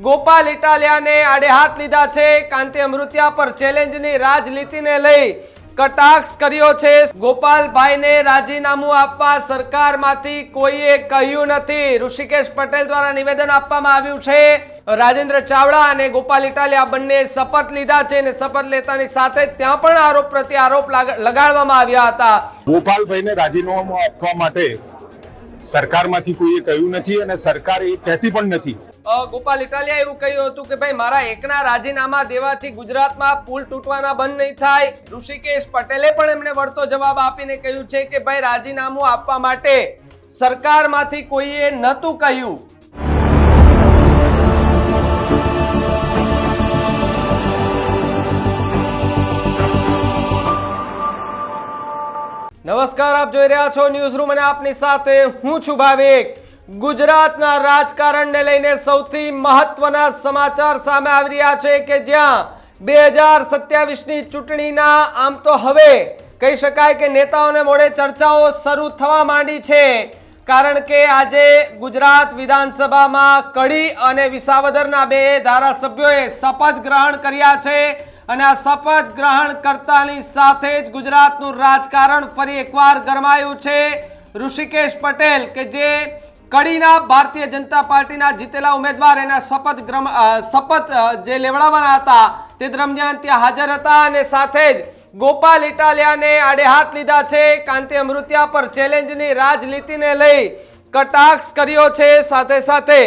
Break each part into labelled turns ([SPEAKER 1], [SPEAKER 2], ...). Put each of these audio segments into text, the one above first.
[SPEAKER 1] ગોપાલ ઇટાલિયાને આડે હાથ લીધા છે. કાંતિ અમૃતિયા પર ચેલેન્જની રાજનીતિને લઈ કટાક્ષ કર્યો છે. ગોપાલભાઈને રાજીનામું આપવા સરકારમાંથી કોઈએ કહ્યું નથી. ઋષિકેશ પટેલ દ્વારા નિવેદન આપવામાં આવ્યું છે. રાજેન્દ્ર ચાવડા અને ગોપાલ ઇટાલિયા બંને શપથ લીધા છે અને શપથ લેતાની સાથે ત્યાં પણ આરોપ પ્રત્યે આરોપ લાગ- લગાડવામાં આવ્યા હતા.
[SPEAKER 2] ગોપાલભાઈને રાજીનામું આપવા માટે સરકારમાંથી કોઈએ કહ્યું નથી અને સરકાર એ કહેતી પણ નથી.
[SPEAKER 1] ગોપાલ ઇટાલિયા એવું કહ્યું હતું કે ભાઈ, મારા એકના રાજીનામા દેવાથી ગુજરાતમાં પુલ તૂટવાના બંધ નહીં થાય. ઋષિકેશ પટેલે પણ એમને વળતો જવાબ આપીને કહ્યું છે કે ભાઈ, રાજીનામું આપવા માટે સરકારમાંથી કોઈએ નહોતું કહ્યું. નમસ્કાર, આપ જોઈ રહ્યા છો ન્યૂઝ રૂમ અને આપની સાથે હું છું ભાવિક. ગુજરાતના રાજકારણને લઈને સૌથી મહત્વના સમાચાર સામે આવી રહ્યા છે કે જ્યાં બે હજાર સત્યાવીસની ચૂંટણીના આમ તો હવે કહી શકાય કે નેતાઓને મોડે ચર્ચાઓ શરૂ થવા માંડી છે. કારણ કે આજે ગુજરાત વિધાનસભામાં કડી અને વિસાવદરના બે ધારાસભ્યોએ શપથ ગ્રહણ કર્યા છે અને આ શપથ ગ્રહણ કરતાની સાથે જ ગુજરાતનું રાજકારણ ફરી એકવાર ગરમાયું છે. ઋષિકેશ પટેલ કે જે કડીના ભારતીય જનતા પાર્ટીના જીતેલા ઉમેદવાર એના શપથ શપથ જે લેવડાવવાના હતા તે દરમિયાન ત્યાં હાજર હતા અને સાથે જ ગોપાલ ઇટાલિયાને આડે હાથ લીધા છે. કાંતિ અમૃતિયા પર ચેલેન્જની રાજનીતિને લઈ કટાક્ષ કર્યો છે. સાથે સાથે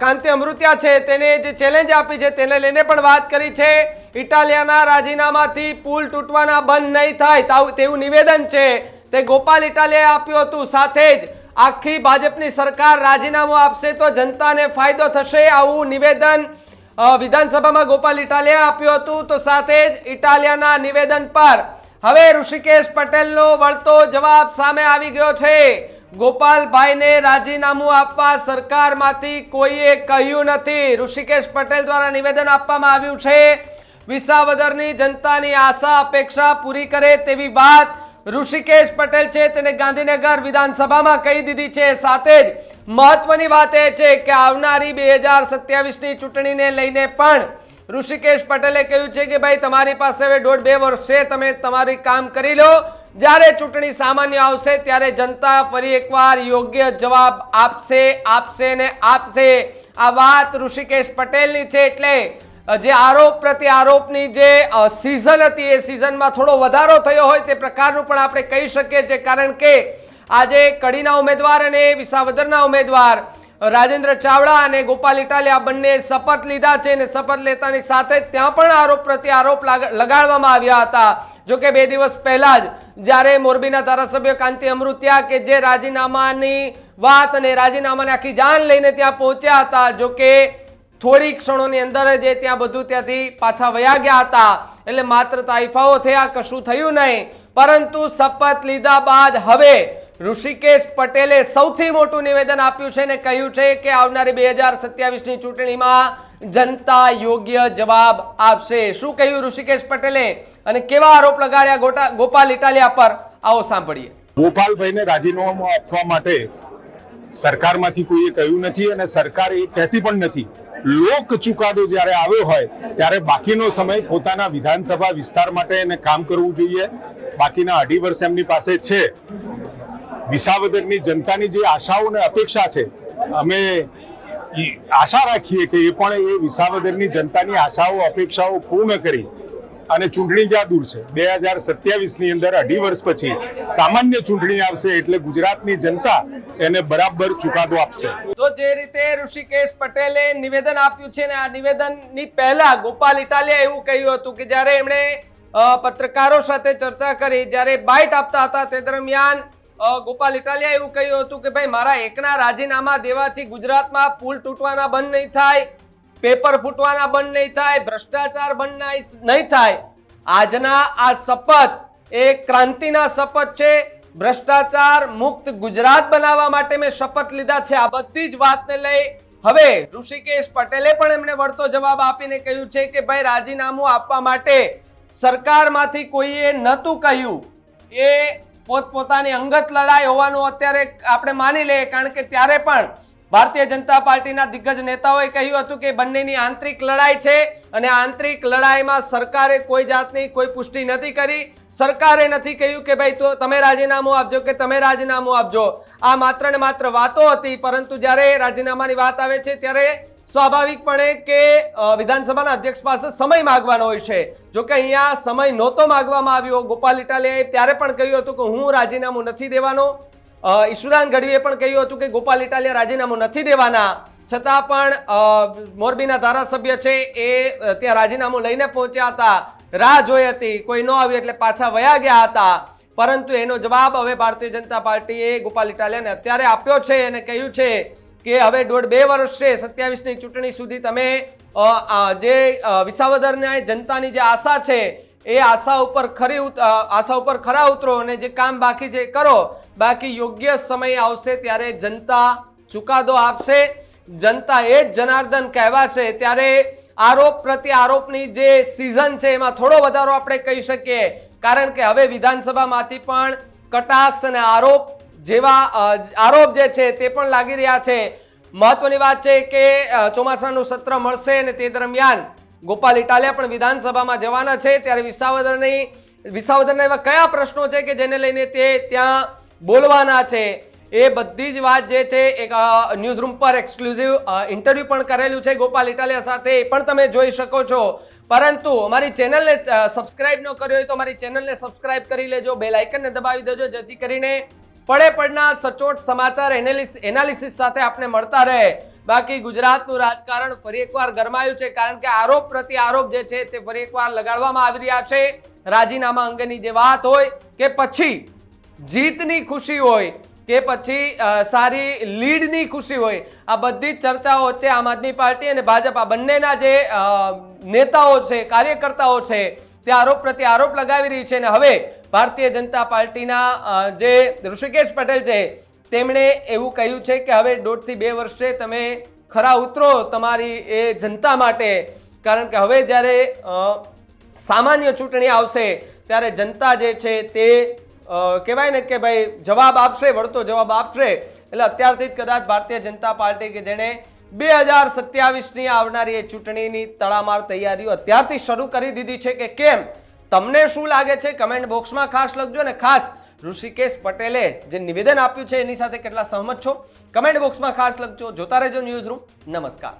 [SPEAKER 1] કાંતિ અમૃતિયા છે તેને જે ચેલેન્જ આપી છે તેને લઈને પણ વાત કરી છે. ઇટાલિયાના રાજીનામાથી પુલ તૂટવાના બંધ નહીં થાય તાવ- નિવેદન છે. તે ગોપાલ ઇટાલિયાએ આપ્યું હતું. સાથે જ આખી ભાજપની સરકાર રાજીનામું આપશે તો જનતાને ફાયદો થશે આવું નિવેદન વિધાનસભામાં ગોપાલ ઇટાલિયા આપ્યું હતું. તો સાથે જ ઇટાલિયાના નિવેદન પર હવે ઋષિકેશ પટેલનો વળતો જવાબ સામે આવી ગયો છે. ગોપાલભાઈને રાજીનામું આપવા સરકારમાંથી કોઈએ કહ્યું નથી. ઋષિકેશ પટેલ દ્વારા નિવેદન આપવામાં આવ્યું છે. વિસાવદરની જનતાની આશા, અપેક્ષા પૂરી કરે તેવી વાત ઋષિકેશ પટેલ છે, તેને ગાંધીનગર વિધાનસભામાં કહી દીધી છે. સાથે જ મહત્વની વાત એ છે કે આવનારી બે હજાર સત્યાવીસની ચૂંટણીને લઈને પણ ઋષિકેશ પટેલે કહ્યું છે કે ભાઈ, તમારી પાસે હવે દોઢ બે વર્ષ છે, તમે તમારી કામ કરી લો. જ્યારે ચૂંટણી સામાન્ય આવશે, ત્યારે જનતા ફરી એકવાર યોગ્ય જવાબ આપશે આપશે ને આપશે. આ વાત ઋષિકેશ પટેલની છે, એટલે જે આરોપ પ્રતિ આરોપની જે સિઝન હતી, એ સિઝનમાં થોડો વધારો થયો હોય તે પ્રકારનું પણ આપણે કહી શકીએ છીએ. કારણ કે આજે કડીના ઉમેદવાર અને વિસાવદરના ઉમેદવાર રાજેન્દ્ર ચાવડા અને ગોપાલ ઇટાલિયા બંને શપથ લીધા છે અને શપથ લેતાની સાથે ત્યાં પણ આરોપ પ્રતિ આરોપ લાગ- લગાડવામાં આવ્યા હતા. જો કે બે દિવસ પહેલા જ જ્યારે મોરબીના ધારાસભ્ય કાંતિ અમૃત્યા કે જે રાજીનામાની વાત અને રાજીનામાની આખી જાણ લઈને ત્યાં પહોંચ્યા હતા, જો કે થોડી ક્ષણોની અંદર જ ત્યાં બધું ત્યાંથી પાછા વયા ગયા હતા. એટલે માત્ર તાઇફાઓ થયા, કશું થયું નહીં. પરંતુ શપથ લીધા બાદ હવે ઋષિકેશ પટેલે સૌથી મોટું નિવેદન આપ્યું છે ને કહ્યું છે કે આવનારી બે હજાર સત્યાવીસની ચૂંટણીમાં જનતા યોગ્ય જવાબ આપશે. શું કહ્યું ઋષિકેશ પટેલે? અને કેવા આરોપ લગાડ્યા ગોટા, ગોપાલ ઇટાલિયા પર? આવો સાંભળીએ.
[SPEAKER 2] ગોપાલભાઈને રાજીનામું આપવા માટે સરકારમાંથી કોઈએ કહ્યું નથી અને સરકાર એ કહેતી પણ નથી. લોક ચુકાદો જ્યારે આવ્યો હોય, ત્યારે બાકીનો સમય પોતાના વિધાનસભા વિસ્તાર માટે એને કામ કરવું જોઈએ. બાકીના અઢી વર્ષ એમની પાસે છે. વિસાવદરની જનતાની જે આશાઓ અને અપેક્ષા છે, અમે આશા રાખીએ કે એ પણ એ વિસાવદરની જનતાની આશાઓ, અપેક્ષાઓ પૂર્ણ કરી અને ચૂંટણી જ્યાં દૂર છે. બે હજાર સત્યાવીસની અંદર અઢી વર્ષ પછી સામાન્ય ચૂંટણી આવશે એટલે ગુજરાતની જનતા એને બરાબર ચુકાદો આપશે.
[SPEAKER 1] તો જે રીતે ઋષિકેશ પટેલે નિવેદન આપ્યું છે ને, આ નિવેદનની પહેલા ગોપાલ ઇટાલિયા એવું કહ્યું હતું કે જ્યારે એમણે પત્રકારો સાથે ચર્ચા કરી, જ્યારે બાઇટ આપતા હતા તે દરમિયાન ગોપાલ ઇટાલિયા એવું કહ્યું હતું કે ભાઈ, મારા એકના રાજીનામા દેવાથી ગુજરાતમાં પુલ તૂટવાના બંધ નહીં થાય. પેપર ફૂટવાના બંધ નહીં થાય, ભ્રષ્ટાચાર બંધ નહીં- થાય. આજના આ શપથ એ ક્રાંતિના શપથ છે. ભ્રષ્ટાચાર મુક્ત ગુજરાત બનાવવા માટે મેં શપથ લીધા છે. આ બધી જ વાતને લઈ હવે ઋષિકેશ પટેલે પણ એમને વળતો જવાબ આપીને કહ્યું છે કે ભાઈ, રાજીનામું આપવા માટે સરકારમાંથી કોઈએ નહોતું કહ્યું. એ પોતપોતાની અંગત લડાઈ હોવાનું અત્યારે આપણે માની લઈએ, કારણ કે ત્યારે પણ ભારતીય જનતા પાર્ટીના દિગ્ગજ નેતાઓએ કહ્યું હતું કે બંનેની આંતરિક લડાઈ છે અને આંતરિક લડાઈમાં સરકારે કોઈ જાતની કોઈ પુષ્ટિ નથી કરી. સરકારે નથી કહ્યું કે ભાઈ તો તમે રાજીનામું આપજો કે તમે રાજીનામું આપજો. આ માત્ર ને માત્ર વાતો હતી, પરંતુ જ્યારે રાજીનામાની વાત આવે છે ત્યારે સ્વાભાવિકપણે કે વિધાનસભાના અધ્યક્ષ પાસે સમય માગવાનો હોય છે. જો કે અહીંયા સમય નહોતો માગવામાં આવ્યો. ગોપાલ ઇટાલિયાએ ત્યારે પણ કહ્યું હતું કે હું રાજીનામું નથી દેવાનો. ઈશુદાન ગઢવીએ પણ કહ્યું હતું કે ગોપાલ ઇટાલિયા રાજીનામું નથી દેવાના. છતાં પણ મોરબીના ધારાસભ્ય છે એ ત્યાં રાજીનામું લઈને પહોંચ્યા હતા. રાહ જોઈ હતી. કોઈ ન આવ્યું એટલે પાછા વયા ગયા હતા. પરંતુ એનો જવાબ હવે ભારતીય જનતા પાર્ટીએ ગોપાલ ઇટાલિયાને અત્યારે આપ્યો છે અને કહ્યું છે કે હવે દોઢ બે વર્ષ છે, સત્યાવીસની ચૂંટણી સુધી તમે જે વિસાવદરના જનતાની જે આશા છે, એ આશા ઉપર ખરી આશા ઉપર ખરા ઉતરો અને જે કામ બાકી છે એ કરો. બાકી યોગ્ય સમય આવશે ત્યારે જનતા ચુકાદો આપશે. જનતા એ જ જનાર્દન કહેવાશે ત્યારે આરોપ પ્રત્યે આરોપની જે સિઝન છે, એમાં થોડો વધારો આપણે કહી શકીએ. કારણ કે હવે વિધાનસભામાંથી પણ કટાક્ષ અને આરોપ જેવા આરોપ જે છે તે પણ લાગી રહ્યા છે. મહત્વની વાત છે કે ચોમાસાનું સત્ર મળશે અને તે દરમિયાન ગોપાલ ઇટાલિયા પણ વિધાનસભામાં જવાના છે. ત્યારે વિસાવદરની, વિસાવદરના એવા કયા પ્રશ્નો છે કે જેને લઈને તે ત્યાં બોલવાના છે. એ બધી જ વાત જે છે, એક ન્યૂઝ રૂમ પર એક્સક્લુઝિવ ઇન્ટરવ્યૂ પણ કરેલું છે ગોપાલ ઇટાલિયા સાથે. એ પણ તમે જોઈ શકો છો. પરંતુ અમારી ચેનલને સબસ્ક્રાઇબ ન કર્યો હોય તો અમારી ચેનલને સબસ્ક્રાઇબ કરી લેજો. બેલ આઇકનને દબાવી દેજો, જેથી કરીને પડે પડના સચોટ સમાચાર એનાલિસ એનાલિસિસ સાથે આપણે મળતા રહે. બાકી ગુજરાતનું રાજકારણ ફરી એકવાર ગરમાયું છે, કારણ કે આરોપ પ્રતિ આરોપ જે છે તે ફરી એકવાર લગાડવામાં આવી રહ્યા છે. રાજીનામા અંગેની જે વાત હોય કે પછી જીતની ખુશી હોય કે પછી સારી લીડની ખુશી હોય, આ બધી જ ચર્ચાઓ વચ્ચે આમ આદમી પાર્ટી અને ભાજપ, આ બંનેના જે નેતાઓ છે, કાર્યકર્તાઓ છે, તે આરોપ પ્રત્યે આરોપ લગાવી રહી છે અને હવે ભારતીય જનતા પાર્ટીના જે ઋષિકેશ પટેલ છે, તેમણે એવું કહ્યું છે કે હવે દોઢથી બે વર્ષે તમે ખરા ઉતરો તમારી એ જનતા માટે. કારણ કે હવે જ્યારે સામાન્ય ચૂંટણી આવશે, ત્યારે જનતા જે છે તે કહેવાય ને કે ભાઈ, જવાબ આપશે, વળતો જવાબ આપશે. એટલે અત્યારથી જ કદાચ ભારતીય જનતા પાર્ટી કે જેણે બે હજાર સત્યાવીસની આવનારી એ ચૂંટણીની તડામાર તૈયારીઓ અત્યારથી શરૂ કરી દીધી છે કે કેમ? તમને શું લાગે છે? કમેન્ટ બોક્સમાં ખાસ લખજો અને ખાસ ઋષિકેશ પટેલે જે નિવેદન આપ્યું છે, એની સાથે કેટલા સહમત છો? કમેન્ટ બોક્સમાં ખાસ લખજો. જોતા રહેજો ન્યૂઝ રૂમ. નમસ્કાર.